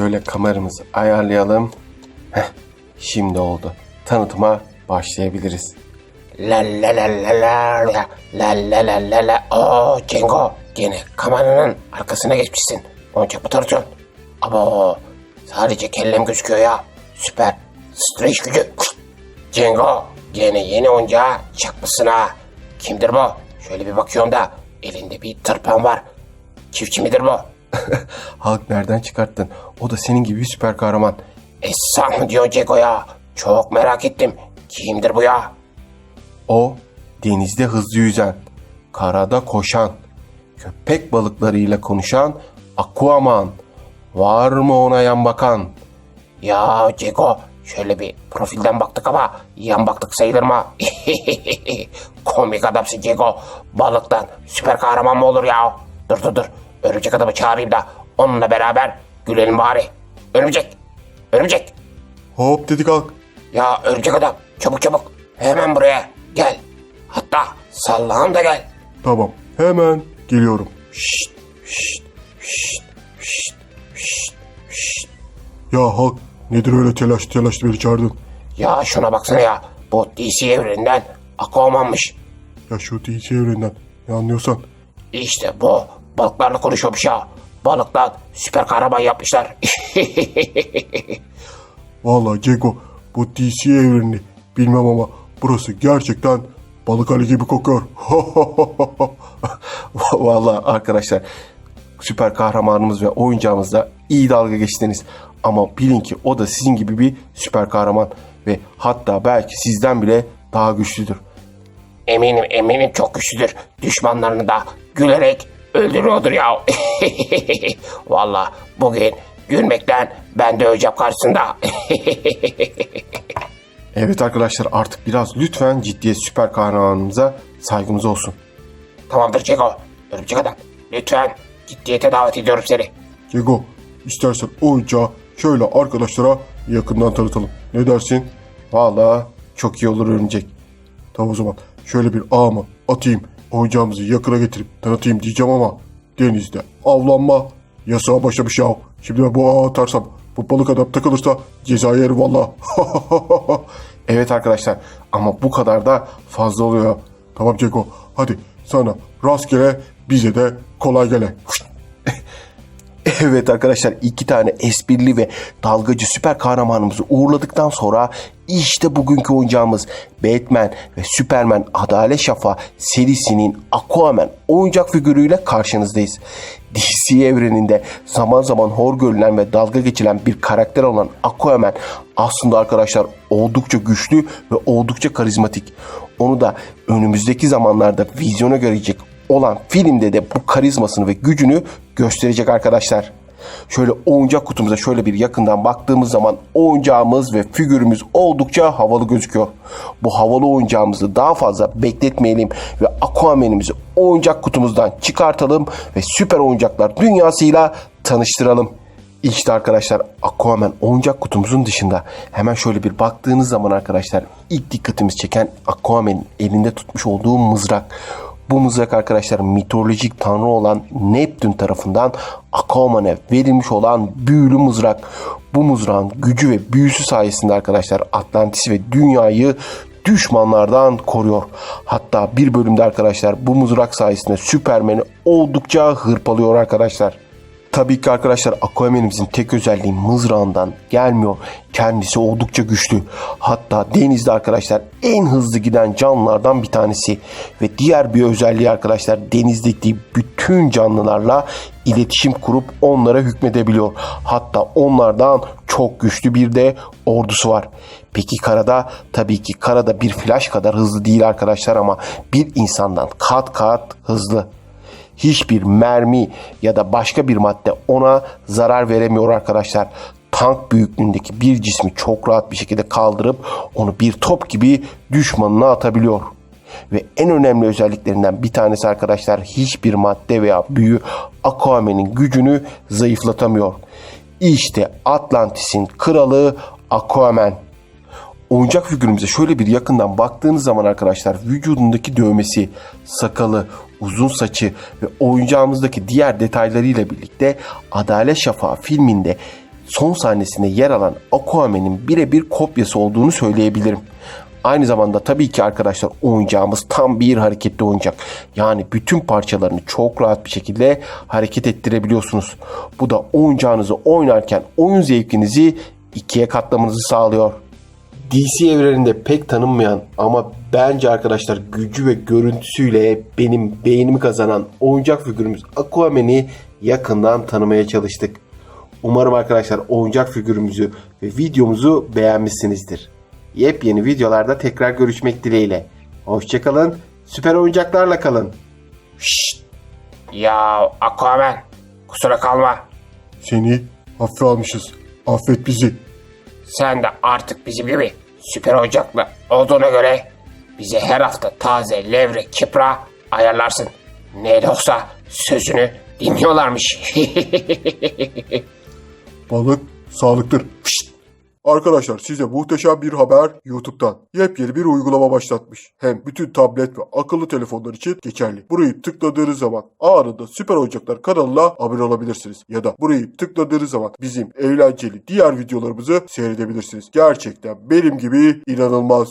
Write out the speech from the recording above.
Şöyle kameramızı ayarlayalım. Heh, şimdi oldu. Tanıtıma başlayabiliriz. La la la la la la la la la la Oo Cengo gene kameranın arkasına geçmişsin. Oyuncak mı tanıtıyorsun? Abo sadece kellem gözüküyor ya. Süper. Streç gücü. Cengo gene yeni oyuncağı çakmışsın ha. Kimdir bu? Şöyle bir bakıyorum da elinde bir tırpan var. Çiftçi midir bu? Halk nereden çıkarttın? O da senin gibi bir süper kahraman. Esam mı diyor Cengo ya? Çok merak ettim. Kimdir bu ya? O denizde hızlı yüzen, karada koşan, köpek balıklarıyla konuşan Aquaman. Var mı ona yan bakan? Ya Ceko şöyle bir profilden baktık ama yan baktık sayılır mı? Komik adamsın Ceko. Balıktan süper kahraman mı olur ya? Dur dur dur. Örümcek adamı çağırayım da onunla beraber gülelim bari. Örümcek. Örümcek. Hop dedi kalk. Ya örümcek adam çabuk çabuk. Hemen buraya gel. Hatta sallağım da gel. Tamam hemen geliyorum. Şşt şşt şşt şşt şşt şşt. Ya Halk nedir öyle telaş telaş beni çağırdın? Ya şuna baksana ya. Bu DC evreninden Aquaman'mış. Ya şu DC evreninden ne anlıyorsan. İşte bu. Balıklarla konuşuyormuş ya. Balıktan süper kahraman yapmışlar. Vallahi Ceko bu DC evrenini bilmem ama burası gerçekten balık ali gibi kokuyor. Vallahi arkadaşlar süper kahramanımız ve oyuncağımızla iyi dalga geçtiniz. Ama bilin ki o da sizin gibi bir süper kahraman ve hatta belki sizden bile daha güçlüdür. eminim eminim çok güçlüdür. Düşmanlarını da gülerek öldürüyordur ya. Valla bugün gülmekten ben de öleceğim karşısında. Evet arkadaşlar artık biraz lütfen ciddiyet süper kahramanımıza saygımız olsun. Tamamdır Ceko. Örümcek adam. Lütfen ciddiyete davet ediyorum seni. Ceko istersen oyuncağı şöyle arkadaşlara yakından tanıtalım. Ne dersin? Valla çok iyi olur örümcek. Tamam o zaman şöyle bir ağımı atayım. Oyuncağımızı yakına getirip tanıtayım diyeceğim ama denizde avlanma yasağa başlamış ya. Şimdi ben bu ağı atarsam bu balık adam takılırsa ceza yerim valla. evet arkadaşlar ama bu kadar da fazla oluyor. Tamam Ceko hadi sana rastgele bize de kolay gele. Evet arkadaşlar iki tane esprili ve dalgacı süper kahramanımızı uğurladıktan sonra işte bugünkü oyuncağımız Batman ve Superman Adalet Şafa serisinin Aquaman oyuncak figürüyle karşınızdayız. DC evreninde zaman zaman hor görülen ve dalga geçilen bir karakter olan Aquaman aslında arkadaşlar oldukça güçlü ve oldukça karizmatik. Onu da önümüzdeki zamanlarda vizyona görecek olan filmde de bu karizmasını ve gücünü gösterecek arkadaşlar. Şöyle oyuncak kutumuza şöyle bir yakından baktığımız zaman oyuncağımız ve figürümüz oldukça havalı gözüküyor. Bu havalı oyuncağımızı daha fazla bekletmeyelim ve Aquaman'imizi oyuncak kutumuzdan çıkartalım ve süper oyuncaklar dünyasıyla tanıştıralım. İşte arkadaşlar Aquaman oyuncak kutumuzun dışında hemen şöyle bir baktığınız zaman arkadaşlar ilk dikkatimiz çeken Aquaman'in elinde tutmuş olduğu mızrak. Bu mızrak arkadaşlar mitolojik tanrı olan Neptün tarafından Aquaman'e verilmiş olan büyülü mızrak. Bu mızrağın gücü ve büyüsü sayesinde arkadaşlar Atlantis ve dünyayı düşmanlardan koruyor. Hatta bir bölümde arkadaşlar bu mızrak sayesinde Süpermen'i oldukça hırpalıyor arkadaşlar. Tabii ki arkadaşlar Aquaman'imizin tek özelliği mızrağından gelmiyor. Kendisi oldukça güçlü. Hatta denizde arkadaşlar en hızlı giden canlılardan bir tanesi. Ve diğer bir özelliği arkadaşlar denizdeki bütün canlılarla iletişim kurup onlara hükmedebiliyor. Hatta onlardan çok güçlü bir de ordusu var. Peki karada tabii ki karada bir flash kadar hızlı değil arkadaşlar ama bir insandan kat kat hızlı hiçbir mermi ya da başka bir madde ona zarar veremiyor arkadaşlar. Tank büyüklüğündeki bir cismi çok rahat bir şekilde kaldırıp onu bir top gibi düşmanına atabiliyor. Ve en önemli özelliklerinden bir tanesi arkadaşlar hiçbir madde veya büyü Aquaman'in gücünü zayıflatamıyor. İşte Atlantis'in kralı Aquaman. Oyuncak figürümüze şöyle bir yakından baktığınız zaman arkadaşlar vücudundaki dövmesi, sakalı, uzun saçı ve oyuncağımızdaki diğer detaylarıyla birlikte Adalet Şafağı filminde son sahnesinde yer alan Aquaman'in birebir kopyası olduğunu söyleyebilirim. Aynı zamanda tabii ki arkadaşlar oyuncağımız tam bir hareketli oyuncak. Yani bütün parçalarını çok rahat bir şekilde hareket ettirebiliyorsunuz. Bu da oyuncağınızı oynarken oyun zevkinizi ikiye katlamanızı sağlıyor. DC evreninde pek tanınmayan ama bence arkadaşlar gücü ve görüntüsüyle benim beğenimi kazanan oyuncak figürümüz Aquaman'i yakından tanımaya çalıştık. Umarım arkadaşlar oyuncak figürümüzü ve videomuzu beğenmişsinizdir. Yepyeni videolarda tekrar görüşmek dileğiyle. Hoşçakalın, süper oyuncaklarla kalın. Şşt. Ya Aquaman kusura kalma. Seni hafife almışız. Affet bizi. Sen de artık bizim gibi süper oyuncaklı olduğuna göre bize her hafta taze levre kipra ayarlarsın. Ne de olsa sözünü dinliyorlarmış. Balık sağlıktır. Pişt! Arkadaşlar size muhteşem bir haber YouTube'dan. Yepyeni bir uygulama başlatmış. Hem bütün tablet ve akıllı telefonlar için geçerli. Burayı tıkladığınız zaman anında Süper Oyuncaklar kanalına abone olabilirsiniz. Ya da burayı tıkladığınız zaman bizim eğlenceli diğer videolarımızı seyredebilirsiniz. Gerçekten benim gibi inanılmaz.